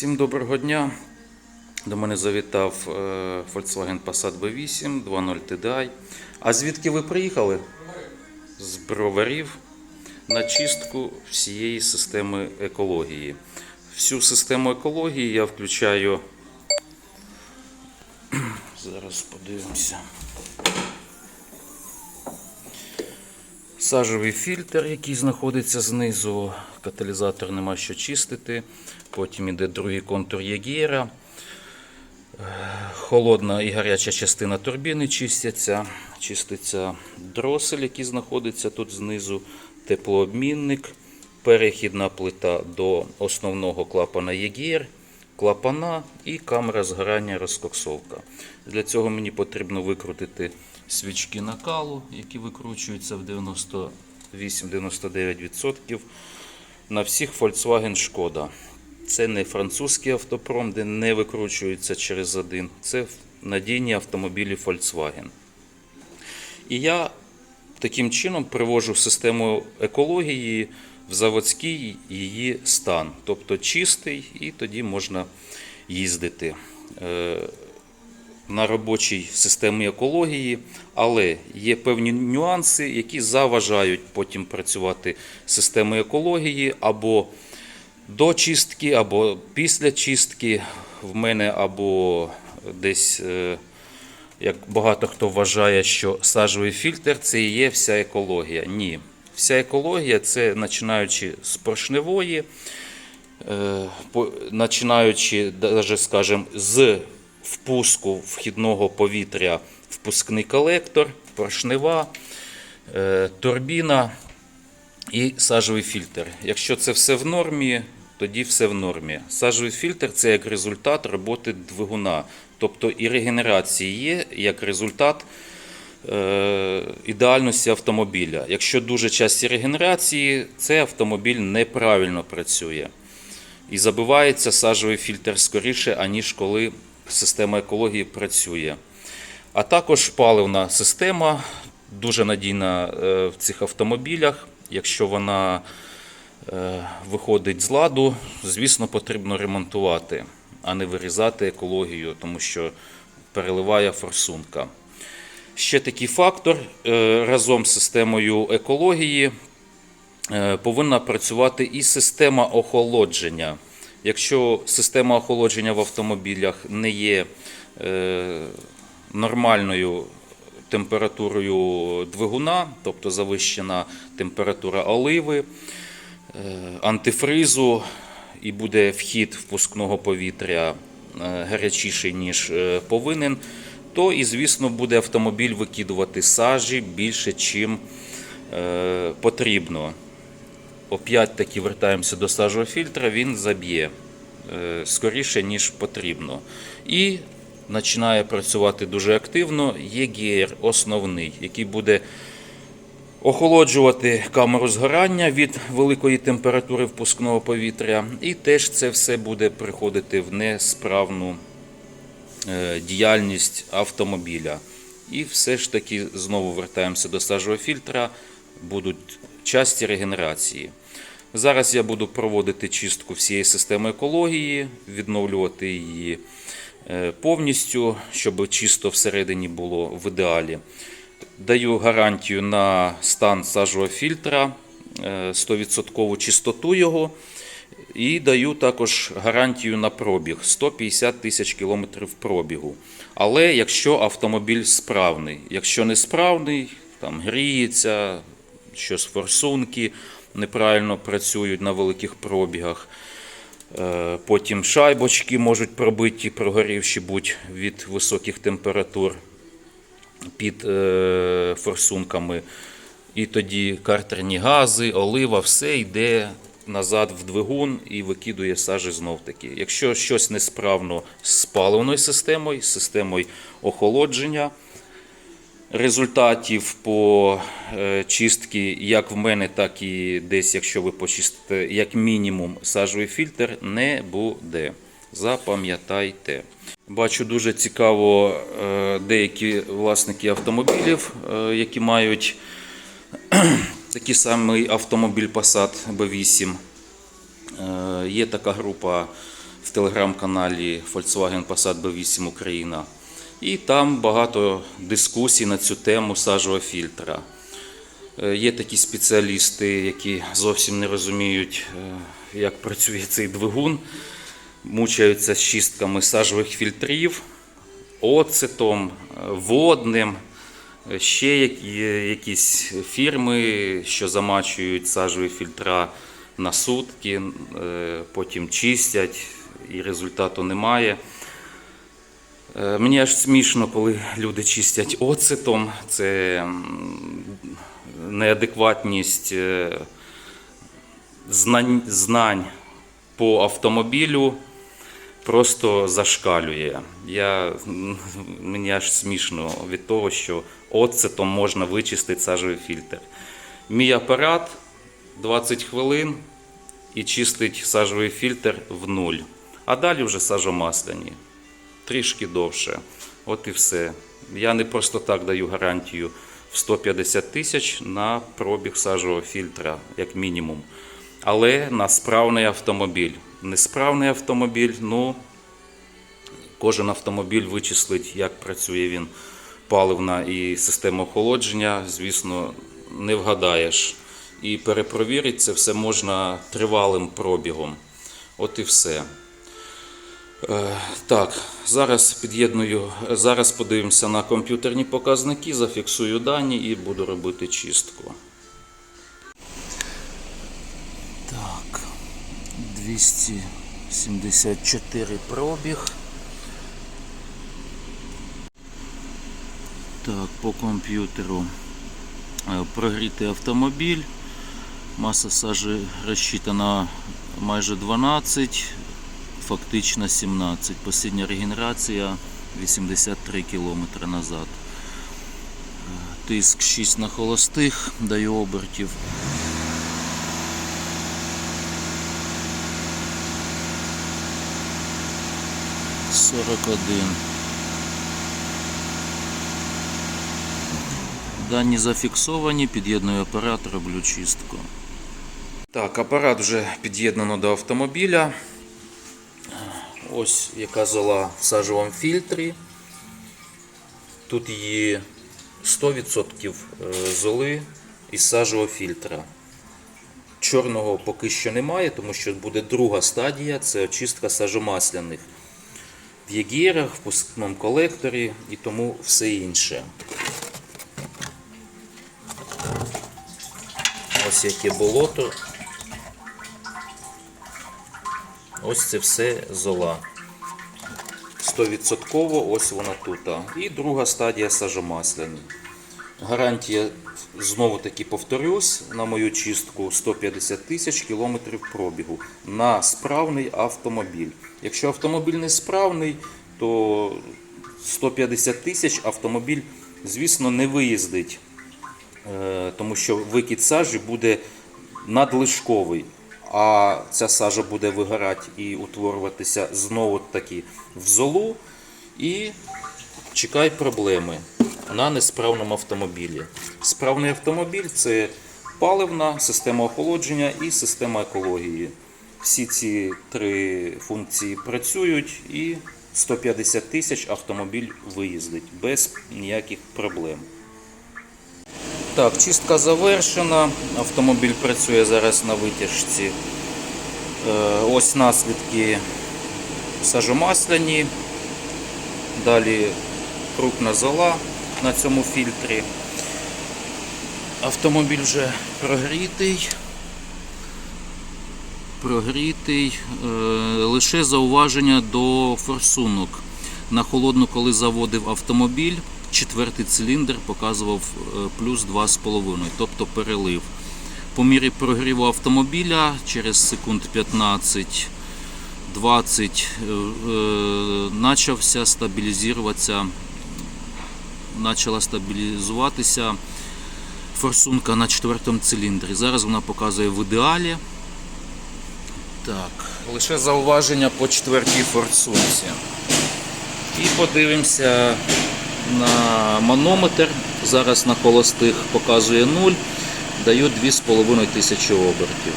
Всім доброго дня. До мене завітав е, Volkswagen Passat B8 2.0 TDI. А звідки ви приїхали? З броварів на чистку всієї системи екології. Всю систему екології я включаю. Зараз подивимося. Сажовий фільтр, який знаходиться знизу, каталізатор нема що чистити. Потім іде другий контур Єгєра. Е, Холодна і гаряча частина турбіни чистяться. Чиститься дросель, який знаходиться тут знизу, теплообмінник, перехідна плита до основного клапана Єгєр, клапана і камера згорання розкоксовка. Для цього мені потрібно викрутити свічки накалу, які викручуються в 98-99% на всіх Volkswagen Шкода. Це не французький автопром, де не викручується через один. Це надійні автомобілі Volkswagen. І я таким чином привожу систему екології в заводський її стан. Тобто чистий, і тоді можна їздити е, на робочій системі екології, але є певні нюанси, які заважають потім працювати системою екології або до чистки, або після чистки. В мене або десь, е, як багато хто вважає, що сажовий фільтр це і є вся екологія. Ні. Вся екологія це починаючи з поршневої, е, починаючи, даже, скажімо, з впуску вхідного повітря, впускний колектор, поршнева, е, турбіна і сажовий фільтр. Якщо це все в нормі, тоді все в нормі. Сажовий фільтр це як результат роботи двигуна, тобто і регенерації є як результат е, ідеальності автомобіля. Якщо дуже часті регенерації, цей автомобіль неправильно працює. І забивається сажовий фільтр скоріше, аніж коли система екології працює. А також паливна система дуже надійна е, в цих автомобілях. Якщо вона е, виходить з ладу, звісно, потрібно ремонтувати, а не вирізати екологію, тому що переливає форсунка. Ще такий фактор е, разом з системою екології повинна працювати і система охолодження. Якщо система охолодження в автомобілях не є е, нормальною температурою двигуна, тобто завищена температура оливи, е, антифризу, і буде вхід впускного повітря е, гарячіший, ніж повинен, то і, звісно, буде автомобіль викидувати сажі більше, чим потрібно. Опять таки вертаємося до сажового фільтра, він заб'є е, скоріше, ніж потрібно. І починає працювати дуже активно ЄГР основний, який буде охолоджувати камеру згорання від великої температури впускного повітря. І теж це все буде приходити в несправну е, діяльність автомобіля. І все ж таки знову вертаємося до сажового фільтра, будуть часті регенерації. Зараз я буду проводити чистку всієї системи екології, відновлювати її е, повністю, щоб чисто всередині було в ідеалі. Даю гарантію на стан сажового фільтра, е, 100% чистоту його. І даю також гарантію на пробіг 150 тисяч кілометрів пробігу. Але якщо автомобіль справний, якщо не справний, там гріється, щось форсунки неправильно працюють на великих пробігах. Е, Потім шайбочки можуть пробиті, прогорівші будь від високих температур під е, форсунками. І тоді картерні гази, олива, все йде назад в двигун і викидує сажі знов таки. Якщо щось несправно з паливною системою, з системою охолодження, результатів по е, чистки, як в мене, так і десь, якщо ви почистите, як мінімум, сажовий фільтр не буде. Запам'ятайте. Бачу дуже цікаво е, деякі власники автомобілів, е, які мають такий самий автомобіль Passat B8. Е, Є така група в телеграм-каналі Volkswagen Passat B8 Україна. І там багато дискусій на цю тему сажового фільтра. Е, Є такі спеціалісти, які зовсім не розуміють, е, як працює цей двигун, мучаються з чистками сажових фільтрів, оцетом, е, водним. Ще якісь фірми, що замачують сажові фільтра на сутки, потім чистять і результату немає. Е, Мені аж смішно, коли люди чистять оцетом. Це неадекватність е, знань, знань по автомобілю просто зашкалює. Я, мені аж смішно від того, що оцетом можна вичистити сажовий фільтр. Мій апарат 20 хвилин і чистить сажовий фільтр в нуль. А далі вже сажомасляні трішки довше. От і все. Я не просто так даю гарантію в 150 тисяч на пробіг сажового фільтра, як мінімум. Але на справний автомобіль. Несправний автомобіль, ну, кожен автомобіль вичислить, як працює він паливна і система охолодження, звісно, не вгадаєш. І перепровірити це все можна тривалим пробігом. От і все. Е, Так, зараз під'єдную, зараз подивимося на комп'ютерні показники, зафіксую дані і буду робити чистку. Так, 274 пробіг. Так, по комп'ютеру е, прогрітий автомобіль. Маса сажі розчитана майже 12, фактично 17. Посідня регенерація 83 км назад. Тиск 6 на холостих, даю обертів. Сорок один. Дані зафіксовані, під'єдную апарат, роблю чистку. Так, апарат вже під'єднано до автомобіля. Ось яка зола в сажовому фільтрі. Тут є 100% золи із сажового фільтра. Чорного поки що немає, тому що буде друга стадія це очистка сажомасляних в єгірах, в пускному колекторі і тому все інше. Ось яке болото. Ось це все зола. 100% ось вона тут. І друга стадія сажомасляні. Гарантія, знову таки повторюсь, на мою чистку 150 тисяч кілометрів пробігу на справний автомобіль. Якщо автомобіль не справний, то 150 тисяч автомобіль, звісно, не виїздить. Е, тому що викид сажі буде надлишковий, а ця сажа буде вигорати і утворюватися знову таки в золу і чекай проблеми на несправному автомобілі. Справний автомобіль це паливна, система охолодження і система екології. Всі ці три функції працюють і 150 тисяч автомобіль виїздить без ніяких проблем. Так, чистка завершена. Автомобіль працює зараз на витяжці. Е, Ось наслідки сажомасляні. Далі крупна зола на цьому фільтрі. Автомобіль вже прогрітий. Прогрітий. Е, Лише зауваження до форсунок. На холодну, коли заводив автомобіль, четвертий циліндр показував е, плюс 2,5, тобто перелив. По мірі прогріву автомобіля через секунд 15 20 е, е, почався стабілізуватися, почала стабілізуватися форсунка на четвертому циліндрі. Зараз вона показує в ідеалі. Так, лише зауваження по четвертій форсунці. І подивимося на манометр. Зараз на холостих показує 0, даю 2,5 тисячі обертів.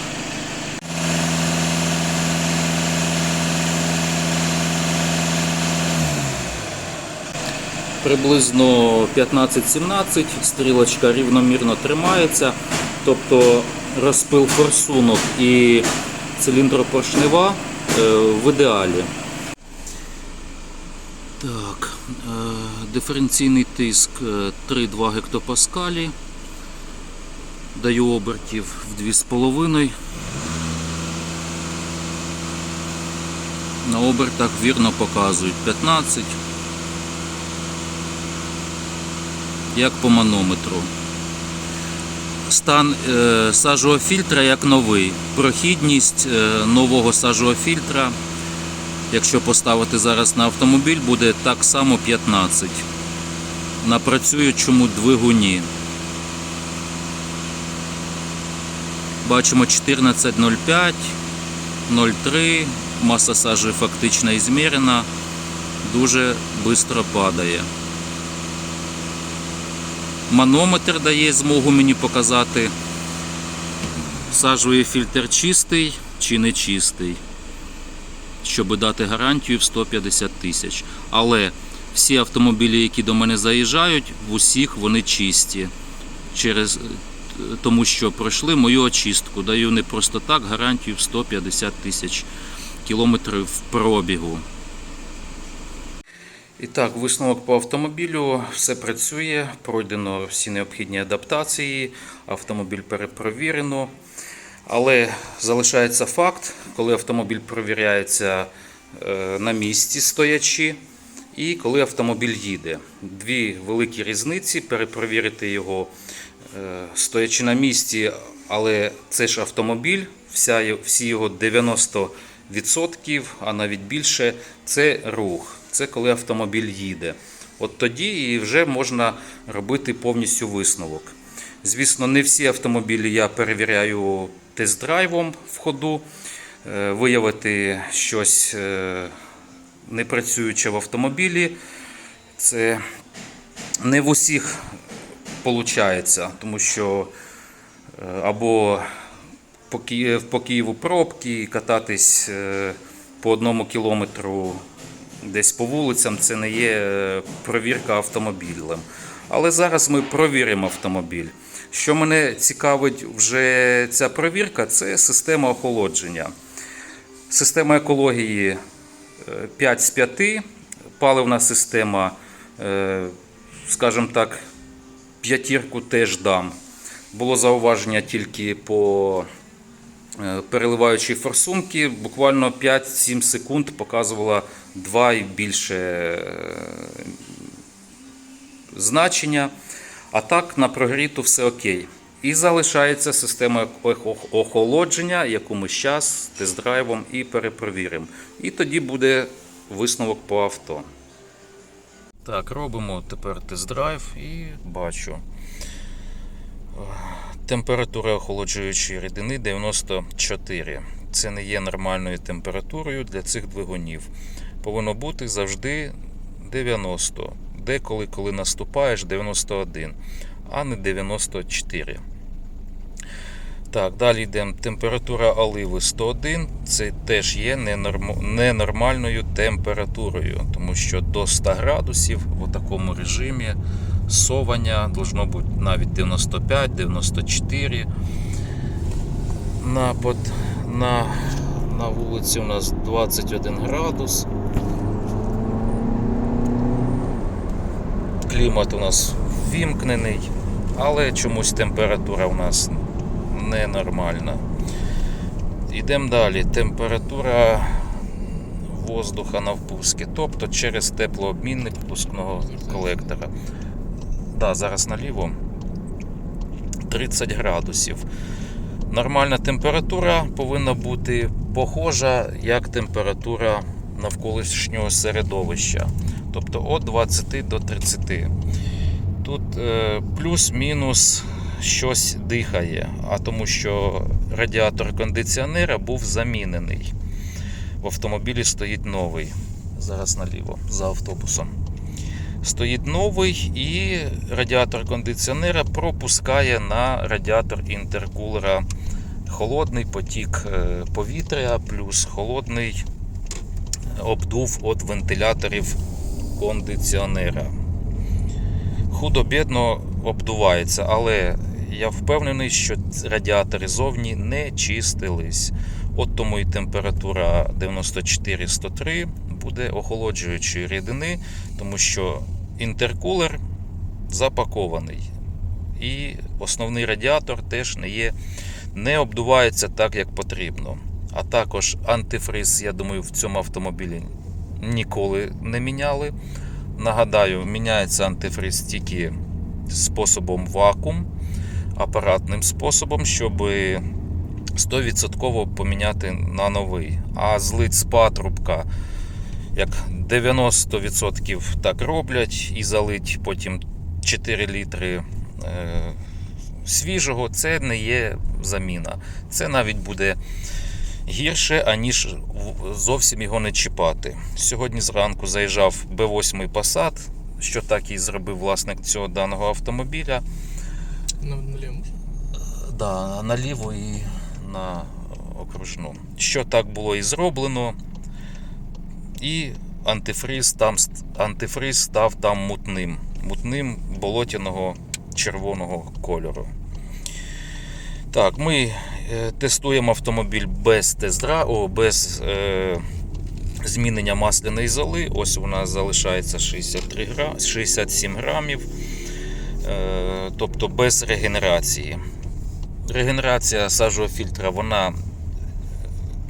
Приблизно 15-17, стрілочка рівномірно тримається, тобто розпил форсунок і циліндропоршнева е, в ідеалі. Так, е, диференційний тиск е, 3,2 гектопаскалі. Даю обертів в 2,5. На обертах вірно показують 15. Як по манометру. Стан е, сажового фільтра як новий. Прохідність е, нового сажового фільтра, якщо поставити зараз на автомобіль, буде так само 15. На працюючому двигуні. Бачимо 14.05, 0,3, маса сажі фактично ізмірена, дуже швидко падає. Манометр дає змогу мені показати, сажовий фільтр чистий чи не чистий, щоб дати гарантію в 150 тисяч. Але всі автомобілі, які до мене заїжджають, в усіх вони чисті. Через, тому що пройшли мою очистку. Даю не просто так гарантію в 150 тисяч кілометрів пробігу. І так, висновок по автомобілю. Все працює, пройдено всі необхідні адаптації, автомобіль перепровірено. Але залишається факт, коли автомобіль перевіряється е, на місці стоячи, і коли автомобіль їде. Дві великі різниці перепровірити його е, стоячи на місці, але це ж автомобіль, всі його 90%, а навіть більше, це рух. Це коли автомобіль їде. От тоді і вже можна робити повністю висновок. Звісно, не всі автомобілі я перевіряю тест-драйвом в ходу. Е, Виявити щось е, не працююче в автомобілі. Це не в усіх виходить, тому що е, або по Києву, пробки, кататись по одному кілометру десь по вулицям це не є провірка автомобілем. Але зараз ми провіримо автомобіль. Що мене цікавить вже ця провірка, це система охолодження. Система екології е, 5 з 5, паливна система, е, скажімо так, п'ятірку теж дам. Було зауваження тільки по е, переливаючій форсунки. Буквально 5-7 секунд показувала 2 і більше е, значення. А так на прогріту все окей. І залишається система охолодження, яку ми зараз тест-драйвом і перепровіримо. І тоді буде висновок по авто. Так, робимо тепер тест-драйв і бачу. Температура охолоджуючої рідини 94. Це не є нормальною температурою для цих двигунів. Повинно бути завжди 90. Деколи, коли наступаєш, 91, а не 94. Так, далі йдемо. Температура оливи 101. Це теж є ненормальною температурою, тому що до 100 градусів в такому режимі совання должно бути навіть 95-94. На, на, на вулиці у нас 21 градус. Клімат у нас вімкнений, але чомусь температура у нас ненормальна. Йдемо далі. Температура воздуха на впуску, тобто через теплообмінник впускного колектора. Да, зараз наліво 30 градусів. Нормальна температура повинна бути похожа як температура навколишнього середовища. Тобто від 20 до 30. Тут е, плюс-мінус щось дихає, а тому що радіатор кондиціонера був замінений. В автомобілі стоїть новий. Зараз наліво за автобусом. Стоїть новий і радіатор кондиціонера пропускає на радіатор інтеркулера холодний потік е, повітря, плюс холодний обдув від вентиляторів кондиціонера. худо-бідно обдувається, але я впевнений, що радіатори зовні не чистились. От тому і температура 94-103 буде охолоджуючої рідини, тому що інтеркулер запакований. І основний радіатор теж не є, не обдувається так, як потрібно. А також антифриз, я думаю, в цьому автомобілі ніколи не міняли. Нагадаю, міняється антифриз тільки способом вакуум, апаратним способом, щоб 100% поміняти на новий. А злить з патрубка, як 90% так роблять, і залить потім 4 літри е, свіжого, це не є заміна. Це навіть буде гірше, аніж зовсім його не чіпати. Сьогодні зранку заїжджав Б8 Passat, що так і зробив власник цього даного автомобіля. На, налево можно? Да, наліво і на окружну. Що так було і зроблено. І антифриз там антифриз став там мутним. Мутним болотяного червоного кольору. Так, ми е, тестуємо автомобіль без тездра, о, без е, змінення масляної золи. Ось у залишається 63 гра, 67 грамів, е, тобто без регенерації. Регенерація сажового фільтра вона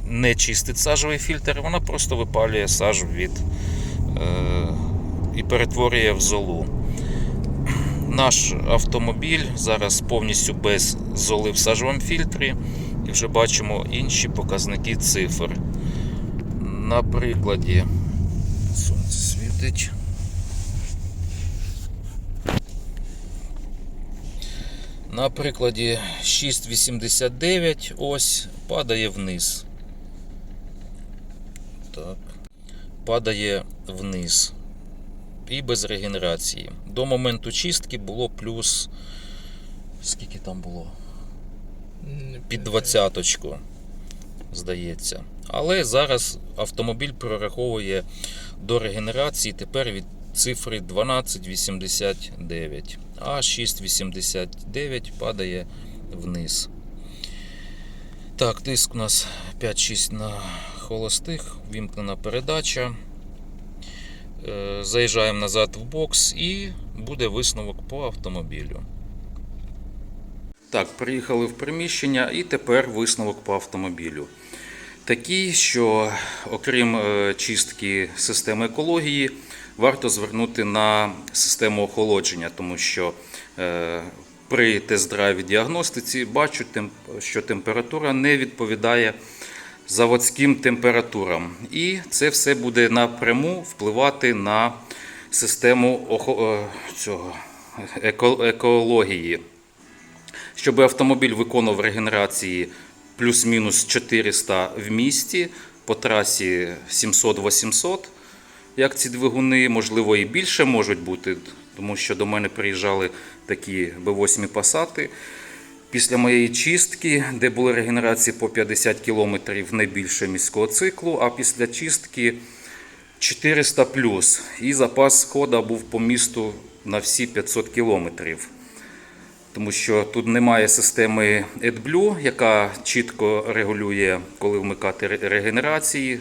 не чистить сажовий фільтр, вона просто випалює сажу від е, і перетворює в золу. Наш автомобіль зараз повністю без золи в сажовому фільтрі, і вже бачимо інші показники цифр. На прикладі сонце світить. На прикладі 6,89 ось падає вниз. Так. Падає вниз. І без регенерації. До моменту чистки було плюс. Скільки там було? Під двадцяточку, здається. Але зараз автомобіль прораховує до регенерації тепер від цифри 12,89, а 6,89 падає вниз. Так, тиск у нас 5-6 на холостих, вімкнена передача. Е, Заїжджаємо назад в бокс і буде висновок по автомобілю. Так, приїхали в приміщення і тепер висновок по автомобілю. Такий, що окрім е, чистки системи екології, варто звернути на систему охолодження, тому що е, при тест-драйві діагностиці бачу, що температура не відповідає заводським температурам. І це все буде напряму впливати на систему е, цього, екології. Щоб автомобіль виконував регенерації плюс-мінус 400 в місті, по трасі 700-800, як ці двигуни, можливо, і більше можуть бути, тому що до мене приїжджали такі Б8 пасати. Після моєї чистки, де були регенерації по 50 км не більше міського циклу, а після чистки 400 плюс. І запас хода був по місту на всі 500 кілометрів тому що тут немає системи AdBlue, яка чітко регулює, коли вмикати регенерації.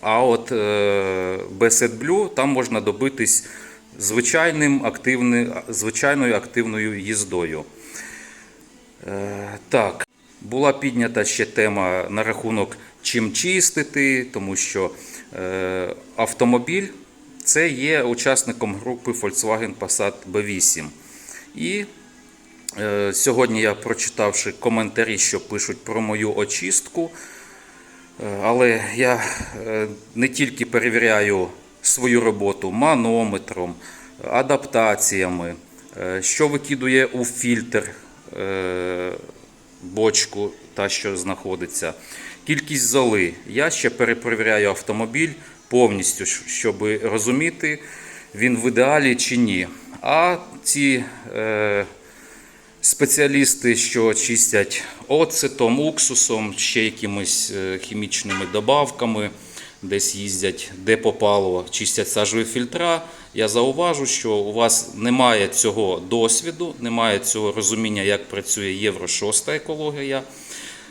А от е, без AdBlue там можна добитись звичайним активни, звичайною активною їздою. Е, так, була піднята ще тема на рахунок чим чистити, тому що е, автомобіль це є учасником групи Volkswagen Passat B8. І е, сьогодні я прочитавши коментарі, що пишуть про мою очистку, але я не тільки перевіряю свою роботу манометром, адаптаціями, що викидує у фільтр бочку, та що знаходиться, кількість золи. Я ще перепровіряю автомобіль повністю, щоб розуміти, він в ідеалі чи ні. А ці е, спеціалісти, що чистять оцетом, уксусом, ще якимись е, хімічними добавками, десь їздять, де попало, чистять сажові фільтра. Я зауважу, що у вас немає цього досвіду, немає цього розуміння, як працює Євро 6 екологія,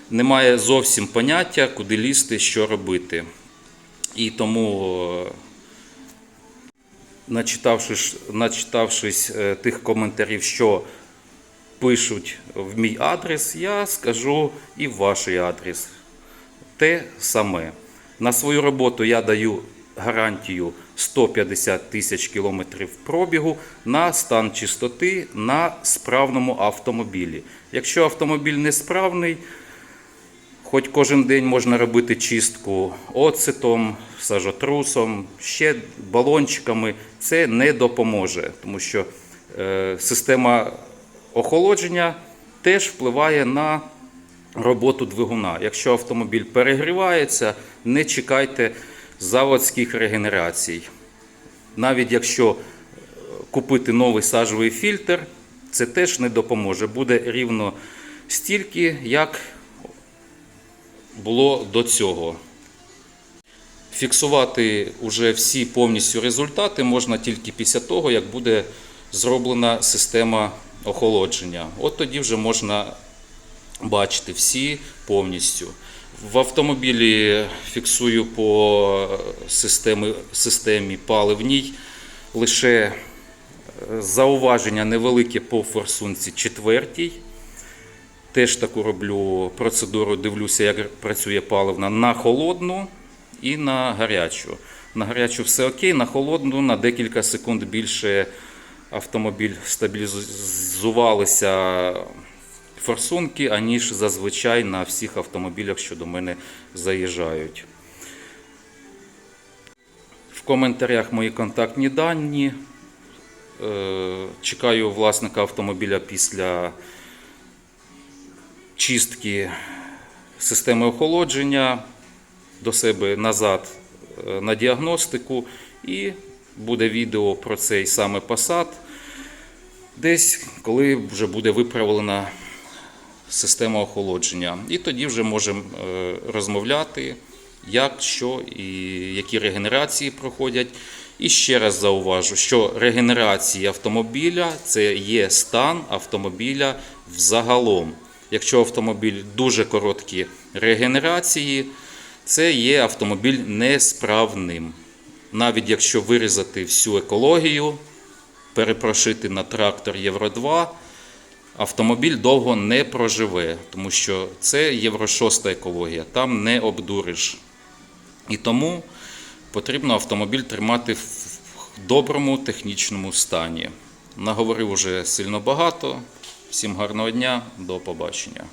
немає зовсім поняття, куди лізти, що робити. І тому е, начитавшись, начитавшись е, тих коментарів, що пишуть в мій адрес, я скажу і в ваш адрес. Те саме. На свою роботу я даю гарантію 150 тисяч кілометрів пробігу на стан чистоти на справному автомобілі. Якщо автомобіль несправний, Хоч кожен день можна робити чистку оцетом, сажотрусом, ще балончиками. Це не допоможе, тому що е, система охолодження теж впливає на роботу двигуна. Якщо автомобіль перегрівається, не чекайте заводських регенерацій. Навіть якщо е, купити новий сажовий фільтр, це теж не допоможе. Буде рівно стільки, як було до цього. Фіксувати уже всі повністю результати можна тільки після того, як буде зроблена система охолодження. От тоді вже можна бачити всі повністю. В автомобілі фіксую по системі, системі паливній лише е, зауваження невелике по форсунці четвертій. Теж таку роблю процедуру, дивлюся, як працює паливна на холодну і на гарячу. На гарячу все окей, на холодну на декілька секунд більше автомобіль стабілізувалися форсунки, аніж зазвичай на всіх автомобілях, що до мене заїжджають. В коментарях мої контактні дані. Е, Чекаю власника автомобіля після чистки системи охолодження до себе назад е, на діагностику, і буде відео про цей саме Passat, десь коли вже буде виправлена система охолодження. І тоді вже можемо е, розмовляти, як, що і які регенерації проходять. І ще раз зауважу, що регенерації автомобіля це є стан автомобіля взагалом. Якщо автомобіль дуже короткі регенерації, це є автомобіль несправним. Навіть якщо вирізати всю екологію, перепрошити на трактор Євро 2, автомобіль довго не проживе, тому що це Євро 6 екологія, там не обдуриш. І тому потрібно автомобіль тримати в доброму технічному стані. Наговорив уже сильно багато. Всім гарного дня, до побачення.